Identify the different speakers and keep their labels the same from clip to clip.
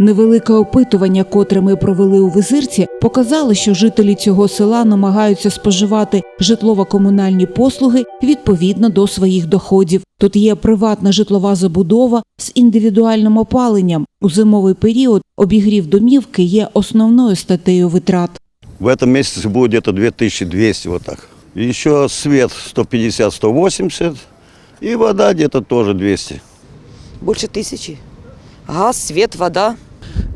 Speaker 1: Невелике опитування, котре ми провели у визирці, показало, що жителі цього села намагаються споживати житлово-комунальні послуги відповідно до своїх доходів. Тут є приватна житлова забудова з індивідуальним опаленням. У зимовий період обігрів домівки є основною статтею витрат.
Speaker 2: В этом месяце будет где-то 2200 вот так. И Еще свет 150-180 и вода где-то тоже 200.
Speaker 3: Больше тысячи. Газ, свет, вода.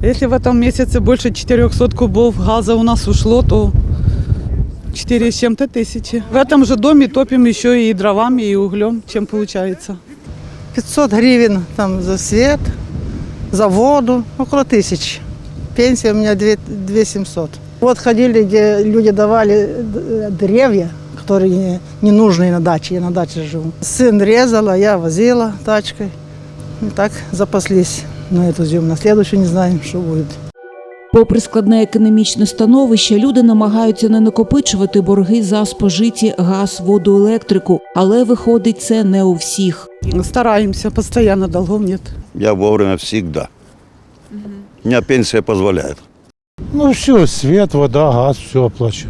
Speaker 4: Если в этом месяце больше 400 кубов газа у нас ушло, то 4 с чем-то тысячи. В этом же доме топим еще и дровами, и углем, чем получается.
Speaker 5: 500 гривен там за свет, за воду, около тысяч. Пенсия у меня 2, 2700. Вот ходили, где люди давали деревья, которые не, не нужные на даче, я на даче живу. Сын резал, а я возила тачкой. И так запаслись на эту зиму. На следующую не знаем, что будет.
Speaker 1: Попри складне економічне становище, люди намагаються не накопичувати борги за спожиті газ, воду, електрику, але виходить це не у всіх.
Speaker 4: Стараемся, постоянно долгов нет.
Speaker 2: Я вовремя всегда. У меня пенсия позволяет.
Speaker 6: Ну все, свет, вода, газ, все оплачу.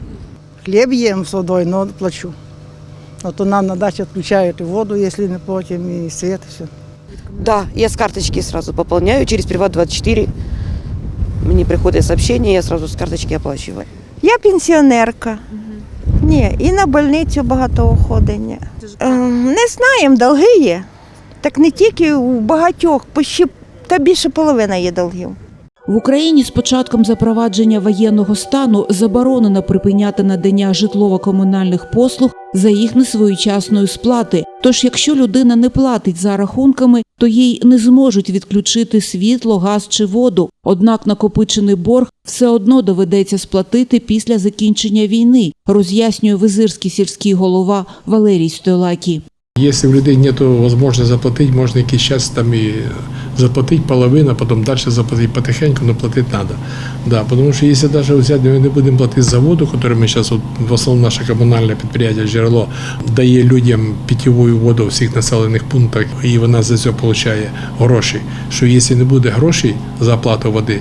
Speaker 5: Хлеб ем с водой, но плачу. А то нам на даче отключают и воду, если не платим, и свет, и все.
Speaker 3: Да, я с карточки сразу пополняю через Приват24. Мне приходит сообщение, я сразу с карточки оплачиваю.
Speaker 7: Я пенсіонерка. Ні, і на больницю багато ходення. Е, Не знаємо, долги є. Так не тільки у багатьох, ще, та більше половина є долгів.
Speaker 1: В Україні з початком запровадження воєнного стану заборонено припиняти надання житлово-комунальних послуг за їх несвоєчасної сплати. Тож, якщо людина не платить за рахунками, то їй не зможуть відключити світло, газ чи воду. Однак накопичений борг все одно доведеться сплатити після закінчення війни, роз'яснює визирський сільський голова Валерій Стойлакі.
Speaker 8: Если у людей нет возможности заплатить, можно якийсь час там и заплатить половину, а потом дальше заплатить потихоньку, но платить надо. Да, потому что если даже взять, мы не будем платить за воду, которую мы сейчас, вот, в основном наше коммунальное предприятие «Джерело» дає людям питьову воду в всіх населених пунктах, і вона за це отримує гроші. Що якщо не буде грошей за оплату води,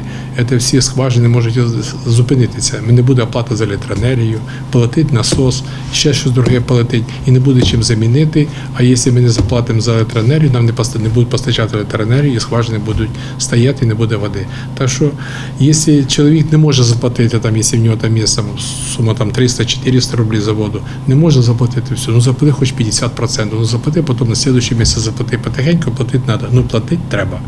Speaker 8: це всі скважини можуть зупинитися. Не буде оплати за електроенергію, платить насос, ще щось друге платить, і не буде чим замінити. А якщо ми не заплатимо за електроенергію, нам не будуть постачати електроенергію, скважини будуть стояти, і не буде води. Так що, якщо чоловік не може заплатити, там, якщо в нього там є там, сума там 300-400 рублів за воду, не може заплатити все, ну заплати хоч 50%, ну заплати, потім на наступний місяць заплати потихеньку, платити треба. Ну платити треба.